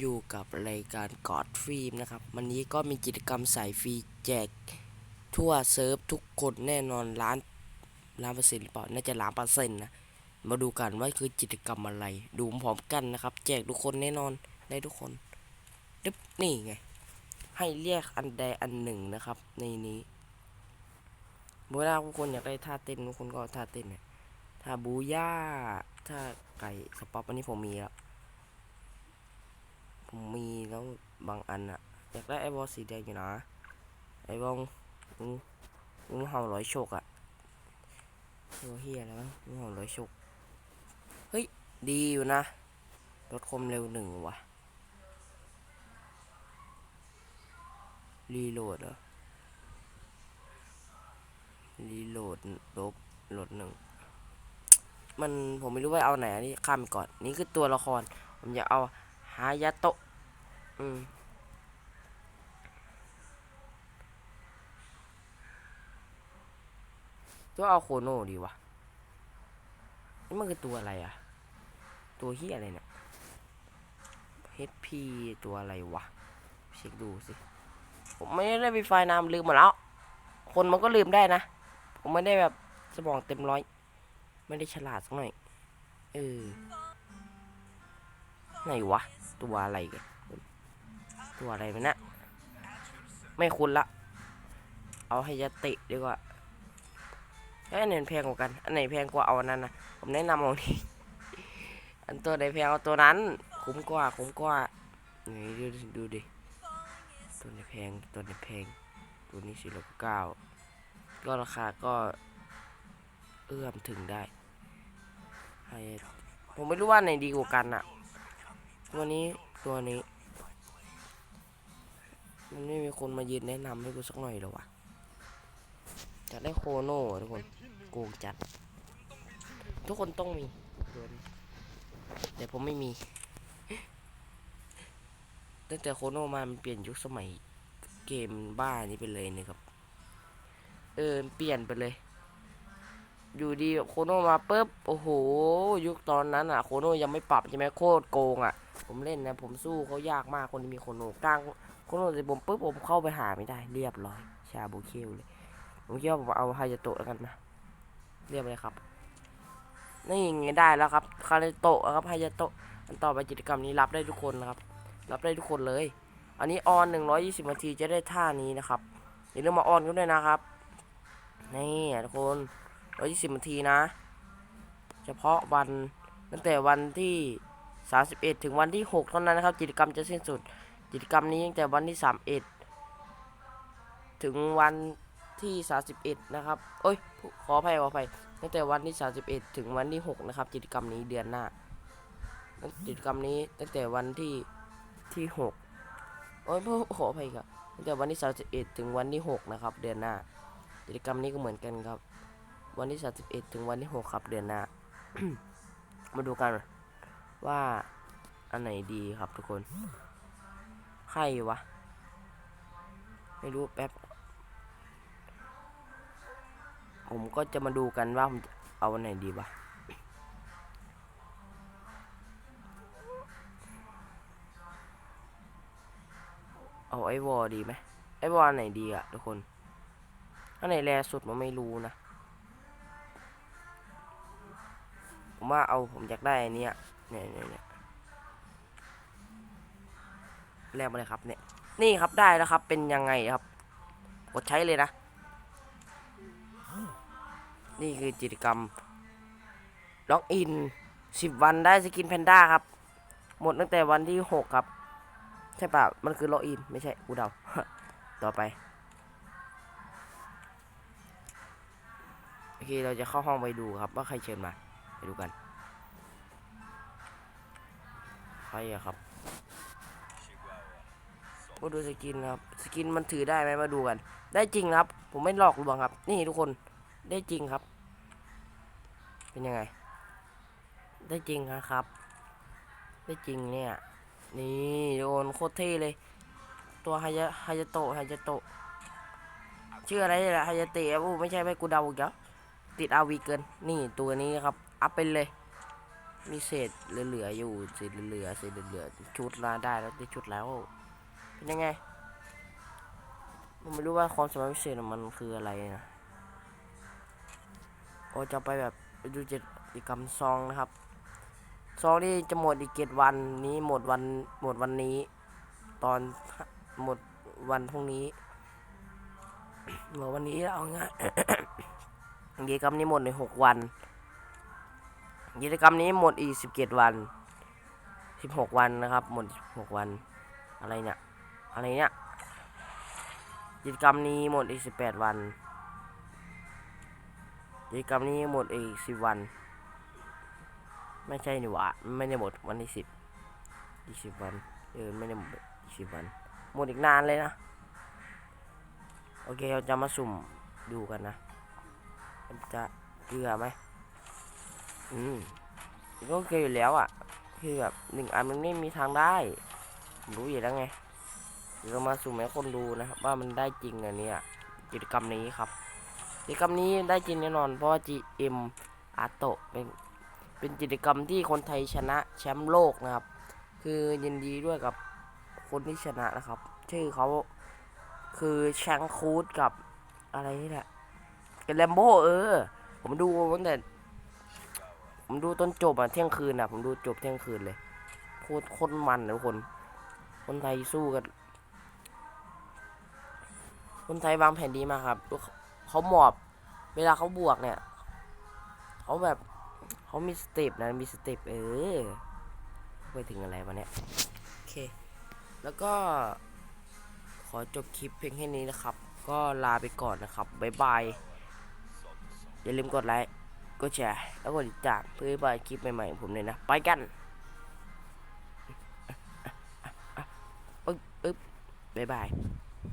อยู่กับรายการกอดฟิล์มนะครับ วันนี้ก็มีกิจกรรมสายฟรีแจก ทั่วเซิร์ฟทุกคนแน่นอนล้านล้านเปอร์เซ็นต์หรือเปล่าน่าจะล้านเปอร์เซ็นต์นะมาดูกันว่าคือกิจกรรมอะไร ดูพร้อมกันนะครับ แจกทุกคนแน่นอนได้ทุกคนดึ๊บนี่ไง ให้เรียกอันใดอันหนึ่งนะครับ ในนี้เวลาทุกคนอยากได้ท่าเต้นทุกคนก็ท่าเต้นเนี่ยท่าบูย่าท่าไก่สป๊อปอันนี้ผมมีแล้ว มมีแล้วบางอันอะอยากได้ไอ้บอลสีแดงอยู่นะ ไอ้บอลงูงูเห่าร้อยโชกอะตัวเฮียแล้วงูเห่าร้อยโชกเฮ้ย ดีอยู่นะลดคมเร็วหนึ่งว่ะ รีโหลดเหรอ รีโหลดลบโหลดหนึ่งมันผมไม่รู้ว่าเอาไหนอันนี้ข้ามไปก่อน นี่คือตัวละคร ผมอยากเอา ฮายาโตะอืมตัวเอาโคโน่ดีวะนี่มันคือตัวอะไรอะตัวเฮียอะไรเนี่ย HP ตัวอะไรวะ เช็คดูสิ ผมไม่ได้ไปไฟล์นามลืมหมดแล้ว คนมันก็ลืมได้นะ ผมไม่ได้แบบสมองเต็มร้อย ไม่ได้ฉลาดสักหน่อย เออ ไหนวะ ตัวอะไรกันตัวอะไรมันนะไม่คุ้นละ เอาให้ยาติดีกว่าอันไหนแพงกว่ากัน อันไหนแพงกว่าเอาอันนั้นนะผมแนะนำเอานี้อันตัวไหนแพงเอาตัวนั้น คุ้มกว่าคุ้มกว่านี่ดูดิดูดิตัวไหนแพงตัวไหนแพงตัวนี้สี่ร้อยเก้าก็ราคาก็เอื้อมถึงได้ผมไม่รู้ว่าไหนดีกว่ากันอะ ตัวนี้ตัวนี้ มันไม่มีคนมายืนแนะนำให้กูสักหน่อยหรอวะจะได้โคโน่ทุกคนโกงจัด ทุกคนต้องมีตัวนี้แต่ผมไม่มีตั้งแต่โคโน่มามันเปลี่ยนยุคสมัยเกมบ้านี้ไปเลยนะครับ เออเปลี่ยนไปเลย อยู่ดีโคโนมาปุ๊บโอ้โห ยุคตอนนั้นอะ โคโนยังไม่ปรับใช่ไหมโคตรโกงอะ ผมเล่นนะ ผมสู้เขายากมากคนที่มีโคโนกลางโคโน่เสร็จผมปุ๊บผมเข้าไปหาไม่ได้ เรียบร้อย ชาบูเคิวเลยผมคิดว่าผมเอาฮายาโตะแล้วกันนะเรียบเลยครับนี่ไงได้แล้วครับคาเรโตะครับฮายาโตะอันต่อไปกิจกรรมนี้รับได้ทุกคนนะครับ รับได้ทุกคนเลย อันนี้ออน120นาทีจะได้ท่านี้นะครับอย่าลืมมาออนกันด้วยนะครับ นี่ทุกคน 120นาทีนะ เฉพาะวันตั้งแต่วันที่ 31 ถึงวันที่ 6 เท่านั้นนะครับ กิจกรรมจะสิ้นสุด กิจกรรมนี้ตั้งแต่วันที่ 31 ถึงวันที่ 31 นะครับเอ้ย ขออภัยขออภัยตั้งแต่วันที่ 31 ถึงวันที่ 6 นะครับ กิจกรรมนี้เดือนหน้า กิจกรรมนี้ตั้งแต่วันที่ที่ 6 โอ้ยขออภัยครับตั้งแต่วันที่ 31 ถึงวันที่ 6 นะครับ เดือนหน้า กิจกรรมนี้ก็เหมือนกันครับ วันที่ 31 ถึงวันที่ 6 ครับเดือนหน้า มาดูกันว่าอันไหนดีครับทุกคน ใครวะ ไม่รู้แป๊บ ผมก็จะมาดูกันว่าผมจะเอาอันไหนดีวะเอาไอวอลดีไหมไอวอลไหนดีอะทุกคนอันไหนแรสุดผมไม่รู้นะ ผมว่าเอาผมอยากได้อันนี้เนี่ยเนี่ยเนี่ยแลกมาเลยครับเนี่ย นี่ครับได้แล้วครับเป็นยังไงครับ กดใช้เลยนะ นี่คือกิจกรรม ล็อกอิน10วันได้สกินแพนด้าครับ หมดตั้งแต่วันที่6ครับ ใช่ป่ะมันคือล็อกอิน ไม่ใช่กูเดาต่อไป โอเค เราจะเข้าห้องไปดูครับว่าใครเชิญมา ไปดูกันใครอะครับมาดูสกินครับ สกินมันถือได้ไหมมาดูกัน ได้จริงครับ ผมไม่หลอกลวงครับ นี่ทุกคน ได้จริงครับ เป็นยังไง ได้จริงนะครับ ได้จริงเนี่ย นี่โดนโคตรเท่เลย ตัวฮายาฮายาโตะฮายาโตะ ชื่ออะไรเนี่ยฮายาเตะโอ้ไม่ใช่ไม่กูเดาอีกแล้วติดอาวีเกิน นี่ตัวนี้ครับ อัพเป็นเลย มีเศษเหลือๆอยู่เศษเหลือๆเศษเหลือๆชุดมาได้แล้วได้ชุดแล้ว เป็นยังไงผมไม่รู้ว่าความสามารถพิเศษมันคืออะไรนะโอจะไปแบบไปดูกิจกรรมซองนะครับซองนี่จะหมดอีกเจ็ดวันนี้หมดวันหมดวันนี้ ตอนหมดวันพรุ่งนี้หมดวันนี้เอาง่ายกิจกรรมนี้หมดในหกวัน กิจกรรมนี้หมดอีกสิบเจ็ดวันสิบหกวันนะครับ หมดหกวัน อะไรเนี่ย อะไรเนี่ยกิจกรรมนี้หมดอีกสิบแปดวันกิจกรรมนี้หมดอีกสิบวัน ไม่ใช่นี่หว่าไม่ได้หมดวันที่สิบอีกสิบวันเออไม่ได้หมดอีกสิบวัน หมดอีกนานเลยนะ โอเคเราจะมาสุ่มดูกันนะ จะเกลือไหม อืมก็โอเคอยู่แล้วอะ คือแบบหนึ่งอันมันไม่มีทางได้ รู้อยู่แล้วไงเรามาสุ่แมให้คนดูนะครับว่ามันได้จริงอันเนี้ยกิจกรรมนี้ครับกิจกรรมนี้ได้จริงแน่นอนเพราะว่า GM อาโตะเป็นเป็นกิจกรรมที่คนไทยชนะแชมป์โลกนะครับ คือยินดีด้วยกับคนที่ชนะนะครับ ชื่อเขาคือแชงคูดกับอะไรนี่แหละกับแลมโบเออ ผมดูตั้งแต่ ผมดูต้นจบอะเที่ยงคืนอะผมดูจบเที่ยงคืนเลย โคตรโคตรมันเลยทุกคน คนไทยสู้กัน คนไทยวางแผนดีมากครับเขาหมอบ เวลาเขาบวกเนี่ยเขาแบบเขามีสเต็ปนะมีสเต็ปเออไปถึงอะไรวะเนี่ยโอเค แล้วก็ขอจบคลิปเพียงแค่นี้นะครับ ก็ลาไปก่อนนะครับ บ๊ายบาย อย่าลืมกดไลค์ กดแชร์ แล้วกดติดตามเพื่อไม่พลาดคลิปใหม่ๆของผมเลยนะ ไปกันปึ๊บปึ๊บบ๊ายบาย